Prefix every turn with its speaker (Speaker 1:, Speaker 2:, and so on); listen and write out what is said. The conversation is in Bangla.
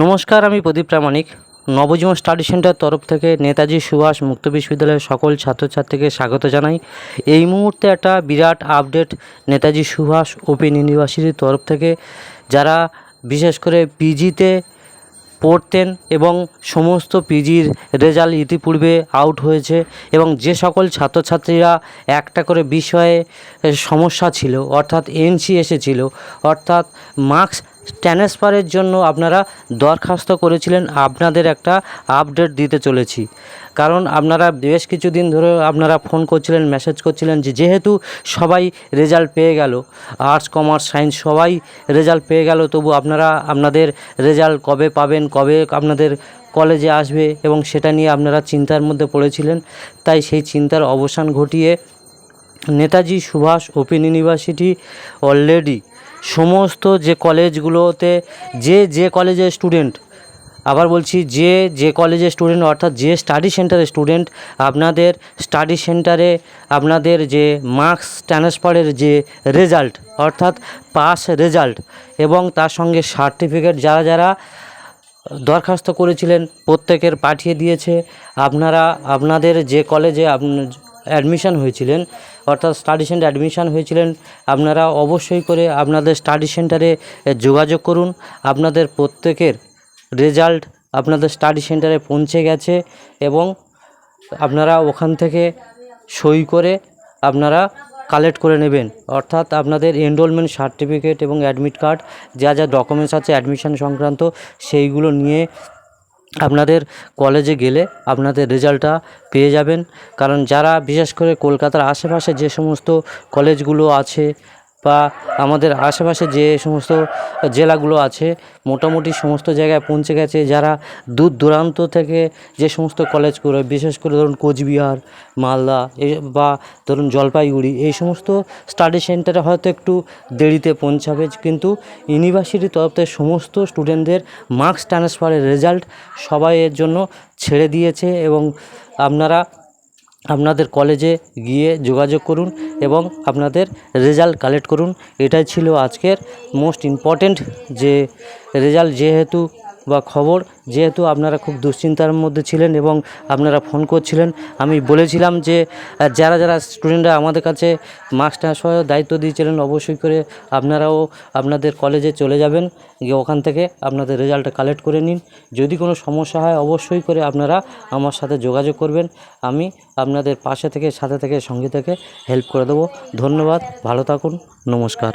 Speaker 1: নমস্কার, আমি প্রদীপ প্রামাণিক। নবজীবন স্টাডি সেন্টার তরফ থেকে নেতাজি সুভাষ মুক্ত বিশ্ববিদ্যালয়ের সকল ছাত্রছাত্রীকে স্বাগত জানাই। এই মুহূর্তে একটা বিরাট আপডেট নেতাজি সুভাষ ওপেন ইউনিভার্সিটির তরফ থেকে। যারা বিশেষ করে পিজিতে পড়তেন এবং সমস্ত পিজির রেজাল্ট ইতিপূর্বে আউট হয়েছে এবং যে সকল ছাত্রছাত্রীরা একটা করে বিষয়ে সমস্যা ছিল, অর্থাৎ এনসি এসেছিল, অর্থাৎ মার্কস ট্রান্সফারের জন্য আপনারা দরখাস্ত করেছিলেন, আপনাদের একটা আপডেট দিতে চলেছি। কারণ আপনারা বেশ কিছুদিন ধরে আপনারা ফোন করছিলেন, মেসেজ করছিলেন যে যেহেতু সবাই রেজাল্ট পেয়ে গেল, আর্টস, কমার্স, সায়েন্স সবাই রেজাল্ট পেয়ে গেল, তবু আপনারা আপনাদের রেজাল্ট কবে পাবেন, কবে আপনাদের কলেজে আসবে এবং সেটা নিয়ে আপনারা চিন্তার মধ্যে পড়েছিলেন। তাই সেই চিন্তার অবসান ঘটিয়ে Netaji Subhash open university already সমস্ত যে কলেজগুলোতে যে যে কলেজের স্টুডেন্ট, আবার বলছি যে যে কলেজের স্টুডেন্ট, অর্থাৎ যে স্টাডি সেন্টারের স্টুডেন্ট, আপনাদের স্টাডি সেন্টারে আপনাদের যে মার্কস ট্রান্সফারের যে রেজাল্ট, অর্থাৎ পাস রেজাল্ট এবং তার সঙ্গে সার্টিফিকেট যারা যারা দরখাস্ত করেছিলেন, প্রত্যেকের পাঠিয়ে দিয়েছে। আপনারা, আপনাদের যে কলেজে অ্যাডমিশন হয়েছিলেন, অর্থাৎ স্টাডি সেন্টারে অ্যাডমিশান হয়েছিলেন, আপনারা অবশ্যই করে আপনাদের স্টাডি সেন্টারে যোগাযোগ করুন। আপনাদের প্রত্যেকের রেজাল্ট আপনাদের স্টাডি সেন্টারে পৌঁছে গেছে এবং আপনারা ওখান থেকে সই করে আপনারা কালেক্ট করে নেবেন। অর্থাৎ আপনাদের এনরোলমেন্ট সার্টিফিকেট এবং অ্যাডমিট কার্ড, যা যা ডকুমেন্টস আছে অ্যাডমিশন সংক্রান্ত, সেইগুলো নিয়ে আপনাদের কলেজে গেলে আপনাদের রেজাল্টটা পেয়ে যাবেন। কারণ যারা, বিশেষ করে কলকাতার আশেপাশে যে সমস্ত কলেজগুলো আছে বা আমাদের আশেপাশে যে সমস্ত জেলাগুলো আছে, মোটামুটি সমস্ত জায়গায় পৌঁছে গেছে যারা দূর দূরান্ত থেকে যে সমস্ত কলেজগুলো বিশেষ করে ধরুন কোচবিহার, মালদা বা ধরুন জলপাইগুড়ি, এই সমস্ত স্টাডি সেন্টারে হয়তো একটু দেরিতে পৌঁছাবে। কিন্তু ইউনিভার্সিটির তরফ থেকে সমস্ত স্টুডেন্টদের মার্কস ট্রান্সফারের রেজাল্ট সবাই এর জন্য ছেড়ে দিয়েছে এবং আপনারা আপনাদের কলেজে গিয়ে যোগাযোগ করুন এবং আপনাদের রেজাল্ট কালেক্ট করুন। এটাই ছিল আজকের মোস্ট ইম্পর্ট্যান্ট যে রেজাল্ট যেহেতু বা খবর, যেহেতু আপনারা খুব দুশ্চিন্তার মধ্যে ছিলেন এবং আপনারা ফোন করছিলেন, আমি বলেছিলাম যে যারা যারা স্টুডেন্টরা আমাদের কাছে মার্কস ট্রান্সফারের দায়িত্ব দিয়েছিলেন, অবশ্যই করে আপনারাও আপনাদের কলেজে চলে যাবেন, গিয়ে ওখান থেকে আপনাদের রেজাল্টটা কালেক্ট করে নিন। যদি কোনো সমস্যা হয়, অবশ্যই করে আপনারা আমার সাথে যোগাযোগ করবেন। আমি আপনাদের পাশে থেকে, সাথে থেকে, সঙ্গে থেকে হেল্প করে দেবো। ধন্যবাদ, ভালো থাকুন, নমস্কার।